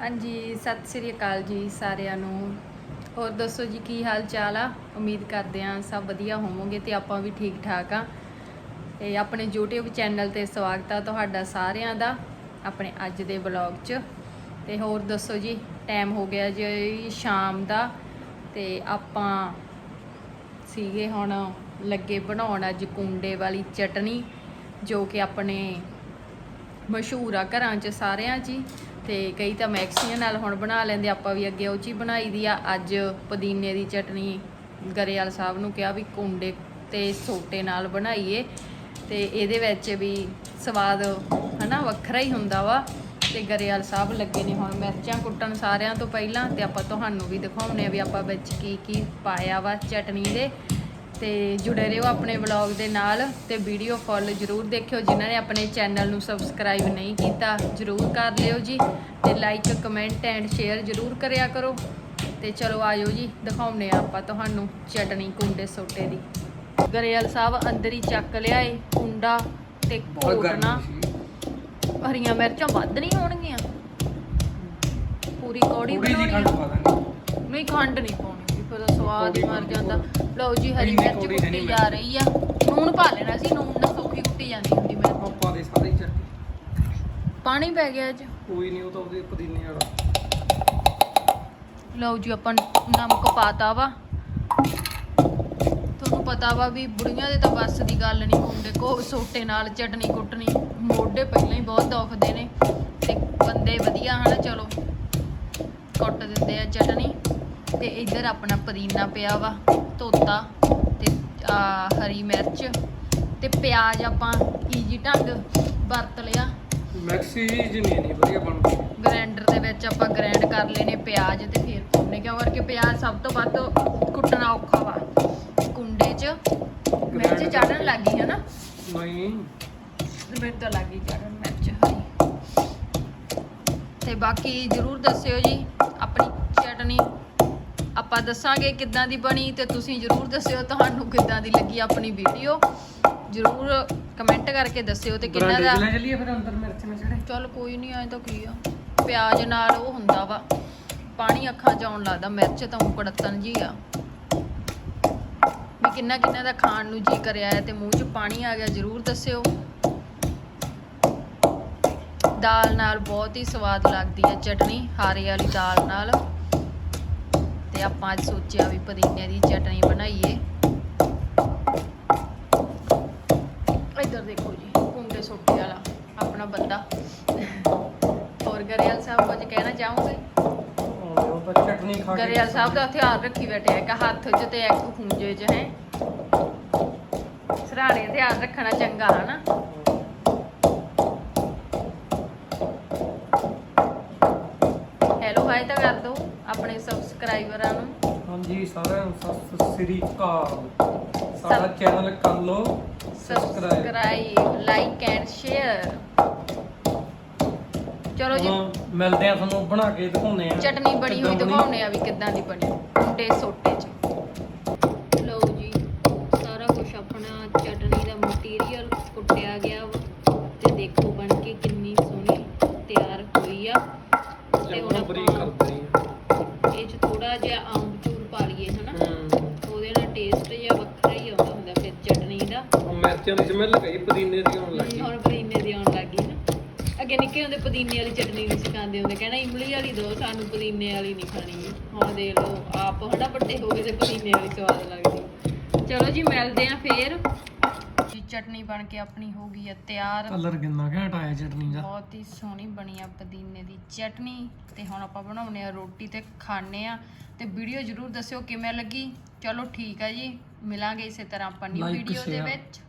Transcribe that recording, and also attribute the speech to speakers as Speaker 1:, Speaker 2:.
Speaker 1: ਹਾਂਜੀ, ਸਤਿ ਸ੍ਰੀ ਅਕਾਲ ਜੀ ਸਾਰਿਆਂ ਨੂੰ। ਹੋਰ ਦੱਸੋ ਜੀ, ਕੀ ਹਾਲ ਚਾਲ ਆ? ਉਮੀਦ ਕਰਦੇ ਆ ਸਭ ਵਧੀਆ ਹੋਵੋਗੇ ਤੇ ਆਪਾਂ ਵੀ ਠੀਕ ਠਾਕ ਆ। ਤੇ ਆਪਣੇ YouTube ਚੈਨਲ ਤੇ ਸਵਾਗਤ ਆ ਤੁਹਾਡਾ ਸਾਰਿਆਂ ਦਾ, ਆਪਣੇ ਅੱਜ ਦੇ ਵਲੌਗ 'ਚ। ਤੇ ਹੋਰ ਦੱਸੋ ਜੀ ਟਾਈਮ ਹੋ ਗਿਆ ਜੀ ਸ਼ਾਮ ਦਾ, ਤੇ ਆਪਾਂ ਸੀਗੇ ਹੁਣ ਲੱਗੇ ਬਣਾਉਣ ਅੱਜ ਕੁੰਡੇ ਵਾਲੀ ਚਟਨੀ, ਜੋ ਕਿ ਆਪਣੇ ਮਸ਼ਹੂਰ ਆ ਘਰਾਂ 'ਚ ਸਾਰਿਆਂ 'ਚ ਹੀ। ਤੇ ਕਈ ਤਾਂ ਮੈਕਸੀਆਂ ਨਾਲ ਹੁਣ ਬਣਾ ਲੈਂਦੇ, ਆਪਾਂ ਵੀ ਅੱਗੇ ਉਹ 'ਚ ਬਣਾਈ ਦੀ ਆ। ਅੱਜ ਪੁਦੀਨੇ ਦੀ ਚਟਨੀ ਗਰੇਵਾਲ ਸਾਹਿਬ ਨੂੰ ਕਿਹਾ ਵੀ ਕੁੰਡੇ ਤੇ ਸੋਟੇ ਨਾਲ ਬਣਾਈਏ ਤੇ ਇਹਦੇ ਵਿੱਚ ਵੀ ਸਵਾਦ ਹਨਾ ਵੱਖਰਾ ਹੀ ਹੁੰਦਾ ਵਾ ਤੇ ਗਰੇਵਾਲ ਸਾਹਿਬ ਲੱਗੇ ਨੇ ਹੁਣ ਮਿਰਚਾਂ ਕੁੱਟਣ ਸਾਰਿਆਂ ਤੋਂ ਪਹਿਲਾਂ ਤੇ ਆਪਾਂ ਤੁਹਾਨੂੰ ਵੀ ਦਿਖਾਉਣੇ ਆ ਵੀ ਆਪਾਂ ਵਿੱਚ ਕੀ ਕੀ ਪਾਇਆ ਵਾ ਚਟਨੀ ਦੇ। ਤੇ ਜੁੜੇ ਰਹੋ ਆਪਣੇ ਵਲੌਗ ਦੇ ਨਾਲ ਤੇ ਵੀਡੀਓ ਫੁੱਲ ਜਰੂਰ ਦੇਖਿਓ। ਜਿਨ੍ਹਾਂ ਨੇ ਆਪਣੇ ਚੈਨਲ ਨੂੰ ਸਬਸਕ੍ਰਾਈਬ ਨਹੀਂ ਕੀਤਾ ਜਰੂਰ ਕਰ ਲਿਓ ਜੀ ਤੇ ਲਾਈਕ ਕਮੈਂਟ ਐਂਡ ਸ਼ੇਅਰ ਜਰੂਰ ਕਰਿਆ ਕਰੋ। ਤੇ ਚਲੋ ਆਇਓ ਜੀ ਦਿਖਾਉਣੇ ਆ ਆਪਾਂ ਤੁਹਾਨੂੰ ਚਟਨੀ ਕੁੰਡੇ ਸੋਟੇ ਦੀ। ਗਰੇਵਾਲ ਸਾਹਿਬ ਅੰਦਰ ਹੀ ਚੱਕ ਲਿਆਏ ਕੁੰਡਾ ਤੇ ਘੋਟਣਾ। ਹਰੀਆਂ ਮਿਰਚਾਂ ਵੱਧ ਨਹੀਂ ਹੋਣਗੀਆਂ। ਪੂਰੀ ਕੌੜੀ ਬਣਾਉਣੀ ਨਹੀਂ ਖੰਡ ਨਹੀਂ ਪਾਉਣੀ। ਫਿਰ ਸਵਾਦ ਹੀ ਮਰ ਜਾਂਦਾ। ਲਓ ਜੀ ਹਰੀ
Speaker 2: ਇੰਨੀ
Speaker 1: ਮਿਰਚ ਕੁੱਟੀ ਜਾ ਰਹੀ ਆ। ਨੂਣ ਪਾ ਲੈਣਾ ਸੀ ਨੂਣ ਨਾਲ ਸੌਖੀ ਕੁੱਟੀ ਜਾਂਦੀ ਹੁੰਦੀ ਮਿਰਚ
Speaker 2: ਪਾਪਾ ਦੇ ਸਾਰੇ ਚੱਟੀ
Speaker 1: ਪਾਣੀ ਪੈ ਗਿਆ ਅੱਜ।
Speaker 2: ਕੋਈ ਨਹੀਂ ਉਹ ਤਾਂ ਉਹਦੇ ਪੁਦੀਨੇ ਵਾਲਾ।
Speaker 1: ਲਓ ਜੀ ਆਪਾਂ ਨਮਕ ਪਾਤਾ ਵਾ। ਤੁਹਾਨੂੰ ਪਤਾ ਵਾ ਵੀ ਬੁੜੀਆਂ ਦੇ ਤਾਂ ਬਸ ਦੀ ਗੱਲ ਨਹੀਂ ਹੁੰਦੇ ਕੋ ਸੋਟੇ ਨਾਲ ਚਟਨੀ ਕੁੱਟਣੀ। ਮੋਢੇ ਪਹਿਲਾਂ ਹੀ ਬਹੁਤ ਦੁਖਦੇ ਨੇ। ਤੇ ਬੰਦੇ ਵਧੀਆ ਹਨਾ ਚਲੋ। ਕੁੱਟ ਦਿੰਦੇ ਆ ਚਟਨੀ। ਤੇ ਇੱਧਰ ਆਪਣਾ ਪੁਦੀਨਾ ਪਿਆ ਵਾ ਤੋਤਾ ਤੇ ਹਰੀ ਮਿਰਚ ਤੇ ਪਿਆਜ਼ ਆਪਾਂ ਈਜੀ ਢੰਗ ਵਰਤ ਲਿਆ।
Speaker 2: ਮੈਕਸੀ ਜੀ ਨਹੀਂ ਨਹੀਂ ਵਧੀਆ ਬਣਦੀ
Speaker 1: ਗ੍ਰਾਈਂਡਰ ਦੇ ਵਿੱਚ ਆਪਾਂ ਗ੍ਰਾਈਂਡ ਕਰ ਲੈਨੇ ਪਿਆਜ਼ ਤੇ ਫਿਰ ਪਾਉਣੇ ਕਿਉਂ ਕਰਕੇ ਪਿਆਜ਼ ਸਭ ਤੋਂ ਵੱਧ ਕੁੱਟਣਾ ਔਖਾ ਵਾ। ਕੁੰਡੇ 'ਚ ਮਿਰਚ ਚੜਨ ਲੱਗੀ ਹੈ ਨਾ
Speaker 2: ਨਹੀਂ।
Speaker 1: ਮੇਰੇ ਤਾਂ ਲੱਗੀ ਚੜਨ ਮਿਰਚ ਹਰੀ। ਤੇ ਬਾਕੀ ਜਰੂਰ ਦੱਸਿਓ ਜੀ ਆਪਾਂ ਦੱਸਾਂਗੇ ਕਿੱਦਾਂ ਦੀ ਬਣੀ ਤੇ ਤੁਸੀਂ ਜਰੂਰ ਦੱਸਿਓ ਤੁਹਾਨੂੰ ਕਿੱਦਾਂ ਦੀ ਲੱਗੀ ਆਪਣੀ ਵੀਡੀਓ ਜਰੂਰ ਕਮੈਂਟ ਕਰਕੇ ਦੱਸਿਓ ਤੇ ਕਿੰਨਾ ਦਾ
Speaker 2: ਲੈ ਚੱਲੀਏ ਫਿਰ ਅੰਦਰ ਮਿਰਚ
Speaker 1: ਚੱਲ ਕੋਈ ਨਹੀਂ ਆਏ ਤਾਂ ਕੀ ਆ। ਪਿਆਜ਼ ਨਾਲ ਉਹ ਹੁੰਦਾ ਵਾ। ਪਾਣੀ ਅੱਖਾਂ 'ਚ ਆਉਣ ਲੱਗਦਾ ਮਿਰਚ ਤਾਂ ਉਕੜਤਨ ਜੀ ਆ। ਵੀ ਕਿੰਨਾ ਕਿੰਨਾ ਦਾ ਖਾਣ ਨੂੰ ਜੀ ਕਰਿਆ ਤੇ ਮੂੰਹ 'ਚ ਪਾਣੀ ਆ ਗਿਆ ਜਰੂਰ ਦੱਸਿਓ। ਦਾਲ ਨਾਲ ਬਹੁਤ ਹੀ ਸਵਾਦ ਲੱਗਦੀ ਹੈ ਚਟਨੀ ਹਾਰੇ ਵਾਲੀ ਦਾਲ ਨਾਲ। ਤੇ ਆਪਾਂ ਅੱਜ ਸੋਚਿਆ ਵੀ ਪੁਦੀਨੇ ਦੀ ਚਟਨੀ ਬਣਾਈਏ। ਇੱਧਰ ਦੇਖੋ ਜੀ ਕੁੰਡੇ ਸੋਟੇ ਵਾਲਾ ਆਪਣਾ ਬੰਦਾ। ਹੋਰ ਗਰੇਵਾਲ ਸਾਹਿਬ ਕੁਝ ਕਹਿਣਾ ਚਾਹੋਗੇ?
Speaker 2: ਚਟਨੀ ਖਾ ਕੇ
Speaker 1: ਗਰੇਵਾਲ ਸਾਹਿਬ ਦਾ ਹਥਿਆਰ ਰੱਖੀ ਬੈਠੇ ਇੱਕ ਹੱਥ 'ਚ ਤੇ ਇੱਕ ਖੂੰਜੇ 'ਚ ਹੈ? ਸਰਾਣੇ ਹਥਿਆਰ ਰੱਖਣਾ ਚੰਗਾ ਹਨਾ? ਹੈਲੋ ਹਾਈ ਤਾਂ ਆਪਣੇ ਸਬਸਕ੍ਰਾਈਬਰਾਂ ਨੂੰ।
Speaker 2: ਹਾਂਜੀ ਸਾਰਿਆਂ ਨੂੰ ਸਤਿ ਸ੍ਰੀ ਅਕਾਲ। ਸਾਡਾ ਚੈਨਲ ਕਰ ਲਓ subscribe
Speaker 1: subscribe like and share ਚਲੋ ਜੀ।
Speaker 2: ਹੁਣ ਮਿਲਦੇ ਆ ਤੁਹਾਨੂੰ ਬਣਾ ਕੇ ਦਿਖਾਉਨੇ ਆ
Speaker 1: ਚਟਨੀ ਬਣੀ ਹੋਈ ਦਿਖਾਉਣੇ ਆ ਵੀ ਕਿੱਦਾਂ ਦੀ ਬਣੀ। ਕੁੰਡੇ ਸੋਟੇ ਚ। ਲਓ ਜੀ ਸਾਰਾ ਕੁਝ ਆਪਣਾ ਚਟਨੀ ਦਾ ਮਟੀਰੀਅਲ ਕੁੱਟਿਆ ਗਿਆ ਵਾ। ਤੇ ਦੇਖੋ ਬਣ ਕੇ ਕਿੰਨੀ ਸੋਹਣੀ ਤਿਆਰ ਹੋਈ ਆ। ਤੇ ਹੁਣ
Speaker 2: ਬਰੀਕ ਕਰਦੇ
Speaker 1: ਥੋੜਾ ਜਿਹਾ ਆਮਚੂਰ ਪਾ ਲਈਏ ਹਨਾ?
Speaker 2: ਹੂੰ।
Speaker 1: ਉਹਦੇ ਨਾਲ ਟੇਸਟ ਜਿਹਾ ਵੱਖਰਾ ਹੀ ਆਉਂਦਾ ਹੁੰਦਾ ਫਿਰ ਚਟਨੀ ਦਾ।
Speaker 2: ਉਹ ਮਿਰਚਾਂ ਦੀ ਸਮੈਲ ਗਈ ਪੁਦੀਨੇ ਦੀ ਆਉਣ ਲੱਗੀ।
Speaker 1: ਹੁਣ ਪੁਦੀਨੇ ਦੀ ਆਉਣ ਲੱਗੀ ਨਾ। ਅੱਗੇ ਨਿੱਕੇ ਹੁੰਦੇ ਪੁਦੀਨੇ ਵਾਲੀ ਚਟਨੀ ਨਹੀਂ ਸਿਖਾਉਂਦੇ ਹੁੰਦੇ ਕਹਿਣਾ ਇਮਲੀ ਵਾਲੀ ਦੋ ਸਾਨੂੰ ਪੁਦੀਨੇ ਵਾਲੀ ਨਹੀਂ ਖਾਣੀ। ਹੁਣ ਦੇਖ ਲਓ ਆਪ ਹਨਾ ਵੱਡੇ ਹੋ ਗਏ ਤੇ ਪੁਦੀਨੇ ਵਾਲੀ ਸਵਾਦ ਲੱਗਦੀ। ਚਲੋ ਜੀ ਮਿਲਦੇ ਆ ਫੇਰ। ਚਟਨੀ ਬਣ ਕੇ ਆਪਣੀ ਹੋ ਗਈ ਹੈ ਤਿਆਰ।
Speaker 2: ਕਲਰ ਕਿੰਨਾ ਘੈਂਟ ਆਇਆ ਚਟਨੀ ਦਾ।
Speaker 1: ਬਹੁਤ ਹੀ ਸੋਹਣੀ ਬਣੀ ਆ ਪੁਦੀਨੇ ਦੀ ਚਟਨੀ। ਤੇ ਹੁਣ ਆਪਾਂ ਬਣਾਉਨੇ ਆ ਰੋਟੀ ਤੇ ਖਾਣੇ ਆ। ਤੇ ਵੀਡੀਓ ਜਰੂਰ ਦੱਸਿਓ ਕਿਵੇਂ ਲੱਗੀ। ਚਲੋ ਠੀਕ ਆ ਜੀ। ਮਿਲਾਂਗੇ ਇਸੇ ਤਰ੍ਹਾਂ ਆਪਾਂ ਨਿਊ
Speaker 2: Like,
Speaker 1: ਵੀਡੀਓ ਦੇ
Speaker 2: share.
Speaker 1: ਵਿੱਚ।